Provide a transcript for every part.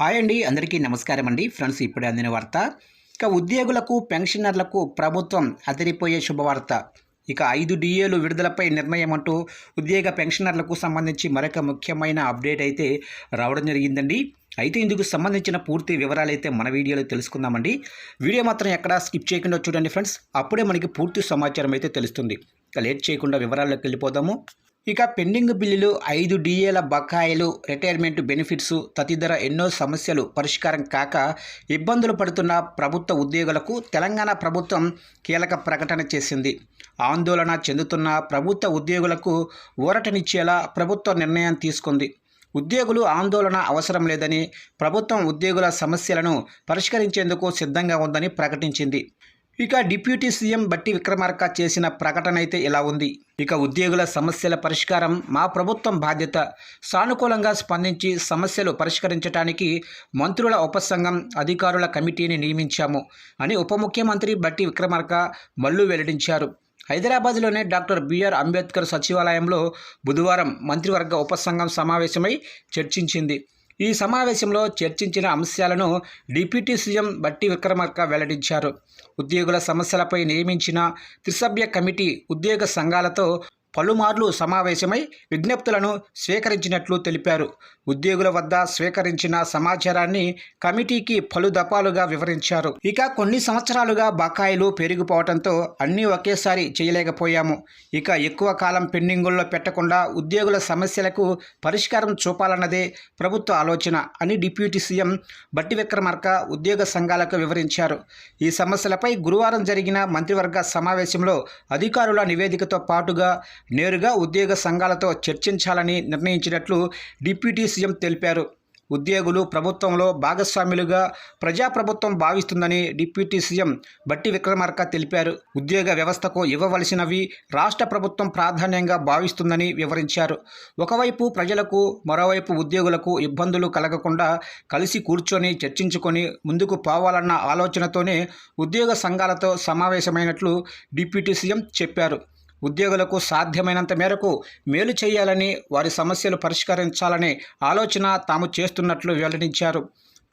Hi అండి అందరికీ నమస్కారం అండి. ఫ్రెండ్స్ ఇప్పుడే అందిన వార్త. ఇక ఉద్యోగులకు పెన్షనర్లకు ప్రభుత్వం అదిరిపోయే శుభవార్త. ఇక ఐదు డిఏలు విడుదలపై నిర్ణయం అంటూ ఉద్యోగ పెన్షనర్లకు సంబంధించి మరొక ముఖ్యమైన అప్డేట్ అయితే రావడం జరిగిందండి. అయితే ఇందుకు సంబంధించిన పూర్తి వివరాలు అయితే మన వీడియోలో తెలుసుకుందామండి. వీడియో మాత్రం ఎక్కడా స్కిప్ చేయకుండా చూడండి ఫ్రెండ్స్. అప్పుడే మనకి పూర్తి సమాచారం అయితే తెలుస్తుంది. ఇక లేట్ చేయకుండా వివరాల్లోకి వెళ్ళిపోదాము. ఇక పెండింగ్ బిల్లులు ఐదు డిఏల బకాయిలు రిటైర్మెంట్ బెనిఫిట్స్ తదితర ఎన్నో సమస్యలు పరిష్కారం కాక ఇబ్బందులు పడుతున్న ప్రభుత్వ ఉద్యోగులకు తెలంగాణ ప్రభుత్వం కీలక ప్రకటన చేసింది. ఆందోళన చెందుతున్న ప్రభుత్వ ఉద్యోగులకు ఊరటనిచ్చేలా ప్రభుత్వ నిర్ణయం తీసుకుంది. ఉద్యోగులు ఆందోళన అవసరం లేదని ప్రభుత్వం ఉద్యోగుల సమస్యలను పరిష్కరించేందుకు సిద్ధంగా ఉందని ప్రకటించింది. ఇక డిప్యూటీ సీఎం బట్టి విక్రమార్క చేసిన ప్రకటన అయితే ఇలా ఉంది. ఇక ఉద్యోగుల సమస్యల పరిష్కారం మా ప్రభుత్వం బాధ్యత సానుకూలంగా స్పందించి సమస్యలు పరిష్కరించడానికి మంత్రుల ఉపసంఘం అధికారుల కమిటీని నియమించాము అని ఉప ముఖ్యమంత్రి బట్టి విక్రమార్క మల్లు వెల్లడించారు. హైదరాబాద్లోనే డాక్టర్ బిఆర్ అంబేద్కర్ సచివాలయంలో బుధవారం మంత్రివర్గ ఉపసంఘం సమావేశమై చర్చించింది. ఈ సమావేశంలో చర్చించిన అంశాలను డిప్యూటీ సీఎం బట్టి విక్రమార్క వెల్లడించారు. ఉద్యోగుల సమస్యలపై నియమించిన త్రిసభ్య కమిటీ ఉద్యోగ సంఘాలతో పలుమార్లు సమావేశమై విజ్ఞప్తులను స్వీకరించినట్లు తెలిపారు. ఉద్యోగుల వద్ద స్వీకరించిన సమాచారాన్ని కమిటీకి పలుదపాలుగా వివరించారు. ఇక కొన్ని సంవత్సరాలుగా బకాయిలు పెరిగిపోవడంతో అన్నీ ఒకేసారి చేయలేకపోయాము. ఇక ఎక్కువ కాలం పెండింగుల్లో పెట్టకుండా ఉద్యోగుల సమస్యలకు పరిష్కారం చూపాలన్నదే ప్రభుత్వ ఆలోచన అని డిప్యూటీ సీఎం బట్టి విక్రమార్క ఉద్యోగ సంఘాలకు వివరించారు. ఈ సమస్యలపై గురువారం జరిగిన మంత్రివర్గ సమావేశంలో అధికారుల నివేదికతో పాటుగా నేరుగా ఉద్యోగ సంఘాలతో చర్చించాలని నిర్ణయించినట్లు డిప్యూటీ సీఎం తెలిపారు. ఉద్యోగులు ప్రభుత్వంలో భాగస్వాములుగా ప్రజాప్రభుత్వం భావిస్తుందని డిప్యూటీ సీఎం బట్టి విక్రమార్క తెలిపారు. ఉద్యోగ వ్యవస్థకు ఇవ్వవలసినవి రాష్ట్ర ప్రభుత్వం ప్రాధాన్యంగా భావిస్తుందని వివరించారు. ఒకవైపు ప్రజలకు మరోవైపు ఉద్యోగులకు ఇబ్బందులు కలగకుండా కలిసి కూర్చొని చర్చించుకొని ముందుకు పోవాలన్న ఆలోచనతోనే ఉద్యోగ సంఘాలతో సమావేశమైనట్లు డిప్యూటీ సీఎం చెప్పారు. ఉద్యోగులకు సాధ్యమైనంత మేరకు మేలు చేయాలని వారి సమస్యలు పరిష్కరించాలనే ఆలోచన తాము చేస్తున్నట్లు వెల్లడించారు.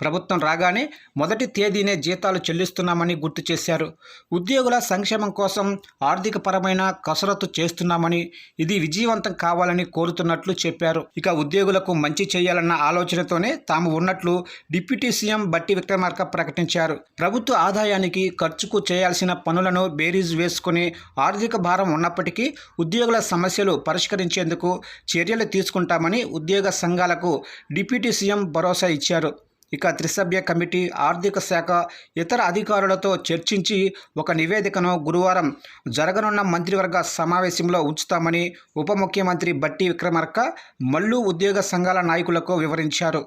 ప్రభుత్వం రాగానే మొదటి తేదీనే జీతాలు చెల్లిస్తున్నామని గుర్తు చేశారు. ఉద్యోగుల సంక్షేమం కోసం ఆర్థికపరమైన కసరత్తు చేస్తున్నామని ఇది విజయవంతం కావాలని కోరుతున్నట్లు చెప్పారు. ఇక ఉద్యోగులకు మంచి చేయాలన్న ఆలోచనతోనే తాము ఉన్నట్లు డిప్యూటీ సీఎం బట్టి విక్రమార్క ప్రకటించారు. ప్రభుత్వ ఆదాయానికి ఖర్చుకు చేయాల్సిన పనులను బేరీజ్ వేసుకుని ఆర్థిక భారం ఉన్నప్పటికీ ఉద్యోగుల సమస్యలు పరిష్కరించేందుకు చర్యలు తీసుకుంటామని ఉద్యోగ సంఘాలకు డిప్యూటీ సీఎం భరోసా ఇచ్చారు. ఇక త్రిసభ్య కమిటీ ఆర్థిక శాఖ ఇతర అధికారులతో చర్చించి ఒక నివేదికను గురువారం జరగనున్న మంత్రివర్గ సమావేశంలో ఉంచుతామని ఉప ముఖ్యమంత్రి బట్టి విక్రమార్క మల్లు ఉద్యోగ సంఘాల నాయకులకు వివరించారు.